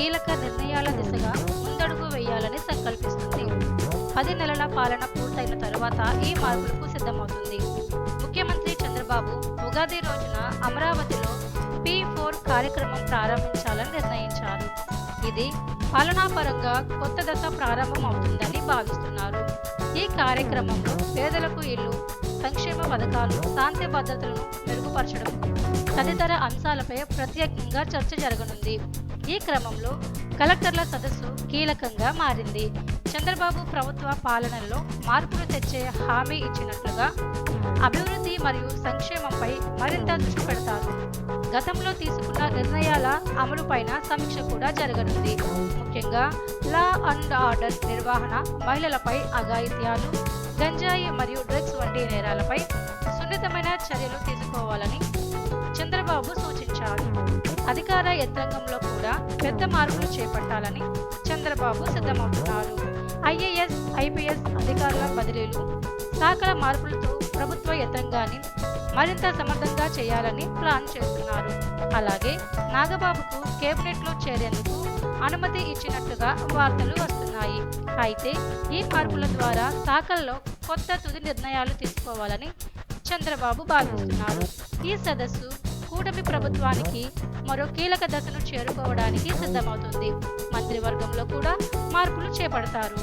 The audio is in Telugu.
కీలక నిర్ణయాల దిశగా ముందడుగు వేయాలని సంకల్పిస్తుంది. పది నెలల పాలన పూర్తయిన తరువాత ఈ మార్పులకు సిద్ధమవుతుంది. ముఖ్యమంత్రి చంద్రబాబు ఉగాది రోజున అమరావతిలో పి ఫోర్ కార్యక్రమం ప్రారంభించాలని నిర్ణయించారు. ఇది పాలనాపరంగా కొత్త దశ ప్రారంభం అవుతుందని భావిస్తున్నారు. ఈ కార్యక్రమంలో పేదలకు ఇల్లు సంక్షేమ పథకాలు శాంతి భద్రతలను మెరుగుపరచడం తదితర అంశాలపై ప్రత్యేకంగా చర్చ జరగనుంది. ఈ క్రమంలో కలెక్టర్ల సదస్సు కీలకంగా మారింది. చంద్రబాబు ప్రభుత్వ పాలనలో మార్పులు తెచ్చే హామీ ఇచ్చినట్లుగా అభివృద్ధి మరియు సంక్షేమంపై మరింత దృష్టి పెడతారు. గతంలో తీసుకున్న నిర్ణయాల అమలుపైన సమీక్ష కూడా జరగనుంది. ముఖ్యంగా లా అండ్ ఆర్డర్ నిర్వహణ మహిళలపై అఘాయిత్యాలు గంజాయి మరియు డ్రగ్స్ వంటి నేరాలపై సున్నితమైన చర్యలు తీసుకోవాలని చంద్రబాబు సూచించారు. అధికార యంత్రాంగంలో కూడా పెద్ద మార్పులు చేపట్టాలని చంద్రబాబు సిద్ధమవుతున్నారు. ఐఏఎస్ ఐపీఎస్ అధికారుల బదిలీలు శాఖల మార్పులతో ప్రభుత్వ యత్నంగాని మరింత సమర్థంగా చేయాలని ప్లాన్ చేస్తున్నారు. అలాగే నాగబాబుకు కేబినెట్లో చేరేందుకు అనుమతి ఇచ్చినట్టుగా వార్తలు వస్తున్నాయి. అయితే ఈ మార్పుల ద్వారా శాఖల్లో కొత్త తుది నిర్ణయాలు తీసుకోవాలని చంద్రబాబు భావిస్తున్నారు. ఈ సదస్సు కూటమి ప్రభుత్వానికి మరో కీలక దశను చేరుకోవడానికి సిద్ధమవుతుంది. మంత్రివర్గంలో కూడా మార్పులు చేపడతారు.